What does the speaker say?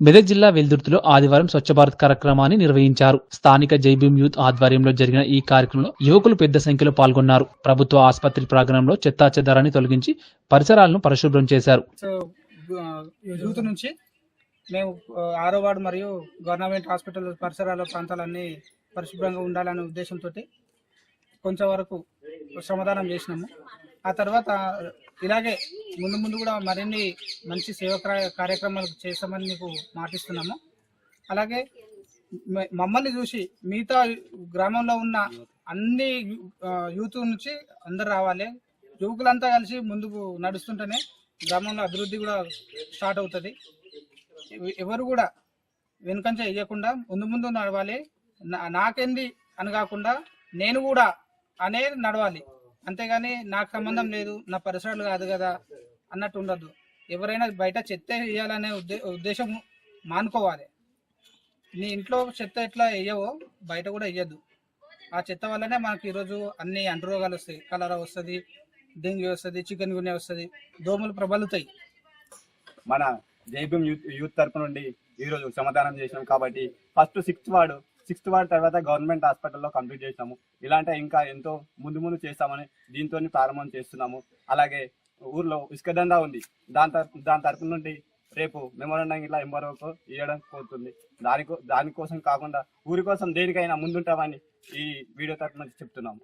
మెదక్ జిల్లా వెల్దుర్తిలో ఆదివారం స్వచ్ఛ భారత్ కార్యక్రమాన్ని నిర్వహించారు. స్థానిక జైభీం యూత్ ఆధ్వర్యంలో జరిగిన ఈ కార్యక్రమంలో యువకులు పెద్ద సంఖ్యలో పాల్గొన్నారు. ప్రభుత్వ ఆసుపత్రి ప్రాంగణంలో చెత్తా చెదారాన్ని తొలగించి పరిసరాలను పరిశుభ్రం చేశారు. యూత్ నుంచి మేము ఆరో వార్డు మరియు గవర్నమెంట్ హాస్పిటల్ పరిసరాల ప్రాంతాలన్నీ పరిశుభ్రంగా ఉండాలనే ఉద్దేశంతో కొంచెం వరకు శ్రమదానం చేసినాము. ఆ తర్వాత ఇలాగే ముందు ముందు కూడా మరిన్ని మంచి సేవ కార్యక్రమాలు చేస్తామని మీకు మాటిస్తున్నాము. అలాగే మమ్మల్ని చూసి మిగతా గ్రామంలో ఉన్న అన్ని యూత్ నుంచి అందరు రావాలి. యువకులంతా కలిసి ముందుకు నడుస్తుంటేనే గ్రామంలో అభివృద్ధి కూడా స్టార్ట్ అవుతుంది. ఎవరు కూడా వెనుకంచ వేయకుండా ముందు ముందు నడవాలి. నా- నాకేంది అని కాకుండా నేను కూడా అనేది నడవాలి. అంతేగాని నాకు సంబంధం లేదు నా పరిసరాలు కాదు కదా అన్నట్టు ఉండదు ఎవరైనా బయట చెత్త వేయాలనే ఉద్దే ఉద్దేశం మానుకోవాలి. నీ ఇంట్లో చెత్త ఎట్లా వేయవో బయట కూడా వేయద్దు. ఆ చెత్త వల్లనే మనకి ఈరోజు అన్ని అంటురోగాలు వస్తాయి. కలరా వస్తుంది డెంగ్యూ వస్తుంది చికెన్ గున్యా వస్తుంది దోమలు ప్రబలుతాయి. మన జైబీం యూత్ యూత్ తరపు నుండి ఈరోజు సమాధానం చేసినాం కాబట్టి ఫస్ట్ సిక్స్త్ వాడు సిక్స్త్ వార్డ్ తర్వాత గవర్నమెంట్ హాస్పిటల్లో కంప్లీట్ చేసినాము. ఇలాంటి ఇంకా ఎంతో ముందు ముందు చేస్తామని దీంతో ప్రారంభం చేస్తున్నాము. అలాగే ఊర్లో ఇసుక దందా ఉంది. దాని తరపు దాని తరపు నుండి రేపు మెమోరండం ఇలా ఎంబరోకు ఇవ్వడం పోతుంది. దానికో దానికోసం కాకుండా ఊరి కోసం దేనికైనా ముందుంటామని ఈ వీడియో తరపు నుంచి చెప్తున్నాము.